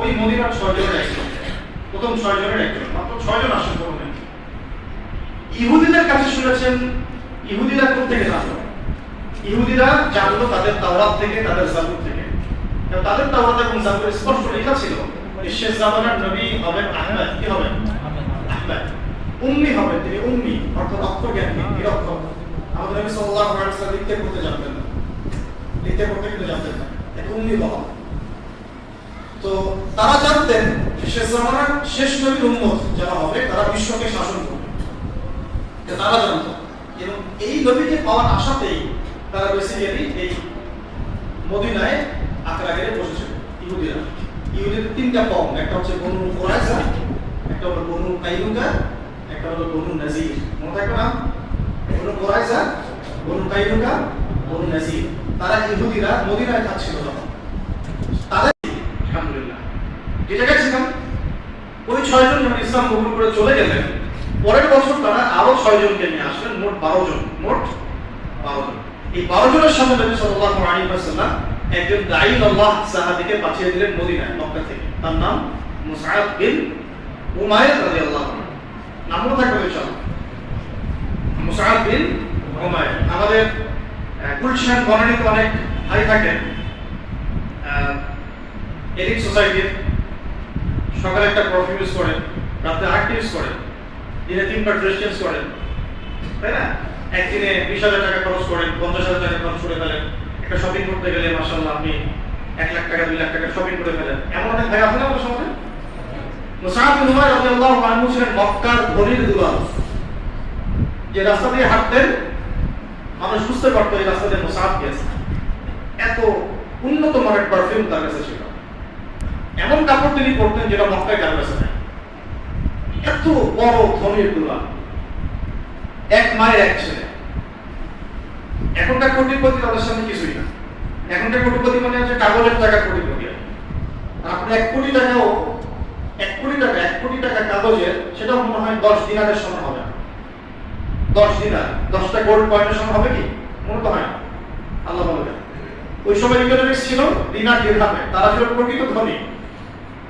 ওই মদিনার ছয় জনের একজন। প্রথম ছয় জনের একজন মাত্র ছয় জন আসেন প্রথমে ইহুদিদের কাছে শুনেছেন ইহুদিরা কোথা থেকে জানলো? ইহুদিরা জানলো তাদের তাওরাত থেকে তাদের জাবুর থেকে। তাদের তাওরাত এবং জাবুর স্পষ্ট লেখা ছিল শেষ জামানার নবী হবেন আহমেদ। কি হবেন? আহমেদ। উম্মি হবেন তিনি উম্মি অর্থাৎ অক্ষর জ্ঞানী নিরক্ষর। আমাদের নবী সাল্লাল্লাহু আলাইহি ওয়াসাল্লাম লিখতে পড়তে জানতেন না। লিখতে পড়তে কিন্তু জানতেন না। এটা উম্মি বলা। তো তারা জানতেন শেষ জামানার শেষ নবীর উম্মত যারা হবে, তারা বিশ্বকে শাসন করবে। তারা জানত। এবং এই নবীকে পাওয়ার আশাতেই তারা বেসিক্যালি এই মদিনায় আকড়া গেড়ে বসেছিল, ইহুদিরা। ইহুদির তিনটা কম, একটা হচ্ছে বনু কোরাইজা একটা হলো বনু কাইলুকা একটা হলো বনু নাজির। মনে থাকবে না? Banu Qurayza Banu Qaynuqa Banu Nadir. তারা ইহুদিরা মদিনায় থাকছিল তখন তাদের আলহামদুলিল্লাহ যে জায়গায় ছিলাম ওই ছয়জন যখন ইসলাম কবুল করে চলে গেলেন। পরের বছর তারা আরও ছয় জনকে নিয়ে আসলেন, মোট বারো জন, মোট বারো জন। এই বারো জনের সামনে নবী সাল্লাল্লাহু আলাইহি ওয়াসাল্লাম একজন দাঈ আল্লাহ সাহাবীকে পাঠিয়ে দিলেন মদিনায়, মক্কা থেকে। তার নাম মুসআব বিন উমাইর রাদিয়াল্লাহু আনহু। নাম মনে থাকবে ইনশাআল্লাহ। মুসআব বিন উমাইর। আমাদের গুলশান বনানীতে অনেক ভাই থাকেন এলিট সোসাইটির সকালে একটা পারফিউম ইউজ করেন, রাতে আরেকটা ইউজ করেন, দিনে তিনবার ড্রেস চেঞ্জ করেন, তাই না? একদিনে বিশ হাজার টাকা খরচ করেন, পঞ্চাশ হাজার টাকা খরচ করে ফেলেন, একটা শপিং করতে গেলে মাসাল্লাহ আপনি এক লাখ টাকা, দুই লাখ টাকা শপিং করে ফেলেন। এমন অনেক ভাই আছে না আমাদের সমাজে? মুসাহাব বিন উমার রাদিয়াল্লাহু আনহু ছিলেন মক্কার দুলাল যে রাস্তা দিয়ে হাঁটতেন, মানুষ বুঝতে পারতো এই রাস্তা দিয়ে মুসাহাব গেছে এত উন্নত মানের পারফিউম তার কাছে ছিল। এমন কাপড় তিনি পরতেন যেটা মক্কায় কারও কাছে নাই। এত বড় ধনীর দুলা এক মায়ের এক ছেলে। এখনকার কোটিপতি তাদের সামনে কিছুই না। এখনকার কোটিপতি মানে হচ্ছে কাগজের টাকা কোটিপতি। আপনি এক কোটি টাকাও, এক কোটি টাকা, এক কোটি টাকা কাগজের, সেটাও মনে হয় দশ দিনারের সমান হবে। দশ দিনার, দশটা গোল্ড কয়েনের সমান হবে কি? মনে তো হয় আল্লাহ বলবেন ওই সময় ইকোনমিক্স ছিল, দিনার দিরহামে তারা ছিল প্রকৃত ধনী।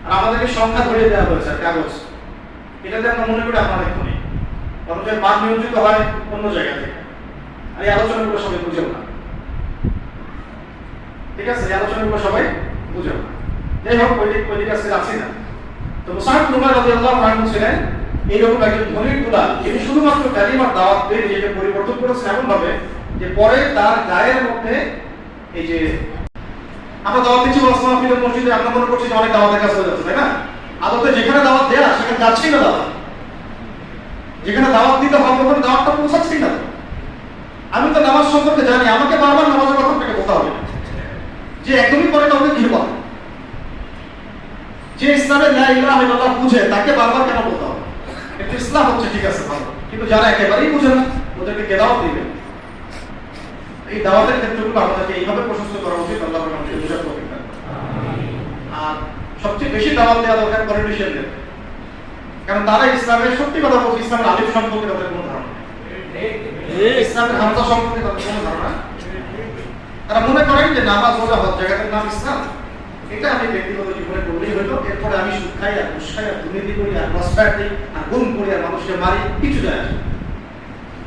আর আমাদেরকে সংখ্যা ধরে দেওয়া হয়েছে কাগজ। এটাতে আমরা মনে করি অনেক ধনী অথচ মান নিয়ন্ত্রিত হয় অন্য জায়গা থেকে। আর এই আলোচনাগুলো সবাই বুঝেও না। ঠিক আছে, এই আলোচনাগুলো সবাই বুঝেও না। যাই হোক দিক ওই দিক আজকে না। তো মুসাহিদ নুমার রাদিয়াল্লাহু আনহু ছিলেন এইরকম একজন ধনীর তুলা যিনি শুধুমাত্র কালিমার দাওয়াত পেয়ে নিজেকে পরিবর্তন করেছেন এমন ভাবে যে পরে তার গায়ের মধ্যে এই যে আমরা দাওয়াত দিচ্ছি ওয়াসমা ফিল মসজিদে আমরা মনে করছি যে অনেক দাওয়াতের কাজ হয়ে যাচ্ছে, তাই না? আদতে যেখানে দাওয়াত দেয়া, সেখানে যাচ্ছেই না দাওয়াত। যেখানে দাওয়াত দিতে হবে ওখানে দাওয়াতটা পৌঁছাচ্ছেই না। আমি তো নামাজ সম্পর্কে জানি, আমাকে বারবার নামাজের কথা আপনাকে বলতে হবে। যে একদমই পরে কি বলে যে ইসলামের ন্যায় ইলাহ ইল্লাল্লাহ বুঝে, তাকে বারবার কেন বলতে হবে? কিন্তু ইসলাম হচ্ছে ঠিক আছে, ভালো। কিন্তু যারা একেবারেই বুঝে না, ওদেরকে কে দাওয়াত দিবে। এই দাওয়াতের ক্ষেত্রগুলো আমাদেরকে এইভাবে প্রশস্ত করা উচিত আল্লাহ আর সবচেয়ে বেশি দাওয়াত দেওয়া দরকার পলিটিশিয়ানদের। কারণ তারা ইসলামের, সত্যি কথা বলছে ইসলামের আলিফ সম্পর্কে তাদের কোনো ধারণা ইসলামের সম্পর্কে তাদের কোনো ধারণা তারা মনে করেন যে নামাজ রোজা হজ জায়গাটার নাম ইসলাম। এটা আমি ব্যক্তিগত জীবনে করলেই হলো, এরপরে আমি সুদ খাই আর ঘুষ খাই আর দুর্নীতি করি আর লসপ্যাট দিই আর গুম করি আর মানুষকে মারি, কিছু যায়।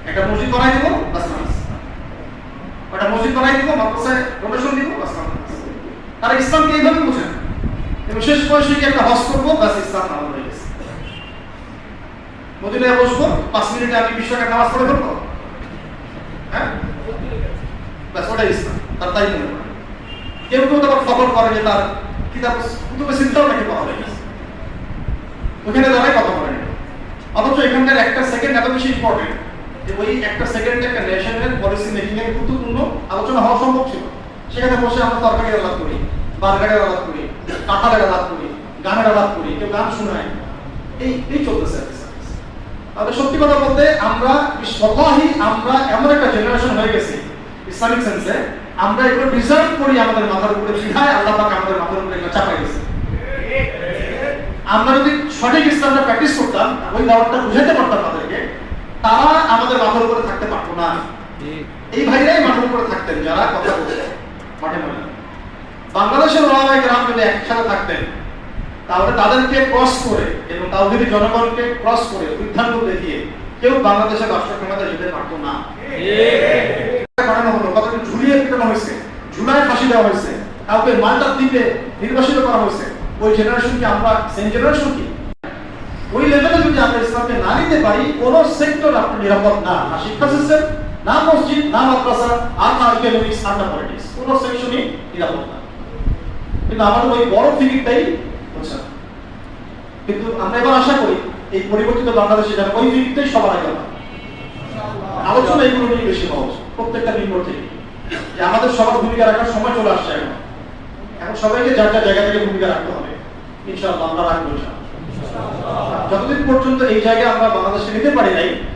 একটা মসজিদ বানাই দিব নামাজ। ওটা মসজিদ বানাই দিব, মাদ্রাসায় ডোনেশন দিব, বাস তারা ইসলামকে এইভাবে বোঝেন। এবং শেষ বয়সে একটা হজ করব, বাস ইসলাম নামাজ হয়ে গেছে। মদিনায় বসবো, পাঁচ মিনিটে আমি বিশ টাকা নামাজ পড়ে ফেলব। হ্যাঁ? ব্যাস ওটাই ইসলাম, তার তাই মনে করে কেউ কেউ তো খবর করে যে তার কিতাব কুতুবে চিন্তাও নাকি পাওয়া যায়। ওখানে দাঁড়াই কথা বলে। অথচ এখানকার একটা সেকেন্ড এত বেশি ইম্পর্টেন্ট যে একটা একটা ন্যাশনাল পলিসি মেকিং এর গুরুত্বপূর্ণ আলোচনা হওয়া সম্ভব ছিল। সেখানে বসে আমরা তরকারির আলাপ করি বার্গারের আলাপ করি, কাঁঠালের আলাপ করি, গানের আলাপ করি, কেউ গান এই এই চলতেছে তাহলে সত্যি কথা বলতে আমরা আমরা এমন একটা জেনারেশন হয়ে গেছি ইসলামিক সেন্সে আমরা এগুলো ডিজার্ভ করি আমাদের মাথার উপরে বিধায় আল্লাহ পাক আমাদের মাথার উপরে এগুলো চাপাই গেছে আমরা যদি সঠিক ইসলামটা প্র্যাকটিস করতাম, ওই দাওয়াতটা বুঝাইতে পারতাম তাদেরকে তারা আমাদের মাথার উপরে থাকতে পারতো না। এই ভাইরাই মাথার উপরে থাকতেন, যারা কথা বলতেন। মাঠে মাঠে বাংলাদেশের ওলামায়ে কেরাম যদি একসাথে থাকতেন, তাহলে তাদেরকে ক্রস করে এবং তাওহিদি জনগণকে ক্রস করে বৃদ্ধাঙ্গ দেখিয়ে কেউ বাংলাদেশের রাষ্ট্র ক্ষমতায় যেতে পারতো না। বানানো হলো ঝুলিয়ে হয়েছে, ঝুলায় ফাঁসি দেওয়া হয়েছে, কাউকে মালটার দ্বীপে নির্বাসিত করা হয়েছে, ওই জেনারেশন কি আমরা সেম জেনারেশন কি? ওই লেভেলে যদি আমরা ইসলামকে না নিতে পারি কোন সেক্টর আপনার নিরাপদ না। না শিক্ষা সিস্টেম না মসজিদ না মাদ্রাসা আর না ইকোনমিক্স আর না পলিটিক্স কোন সেকশনই নিরাপদ না। কিন্তু আমাদের ওই বড় ফিকিরটাই হচ্ছে না। কিন্তু আমরা এবার আশা করি এই পরিবর্তিত বাংলাদেশে যেন ওই ফিকিরটাই সবার আগে আলোচনা এগুলো নিয়ে বেশি হওয়া উচিত, প্রত্যেকটা মেম্বার থেকে। যে আমাদের সবার ভূমিকা রাখার সময় চলে আসছে এখন। এখন সবাইকে যার যার জায়গা থেকে ভূমিকা রাখতে হবে। ইনশাআল্লাহ আমরা রাখব। যতদিন পর্যন্ত এই জায়গায় আমরা বাংলাদেশে নিতে পারি নাই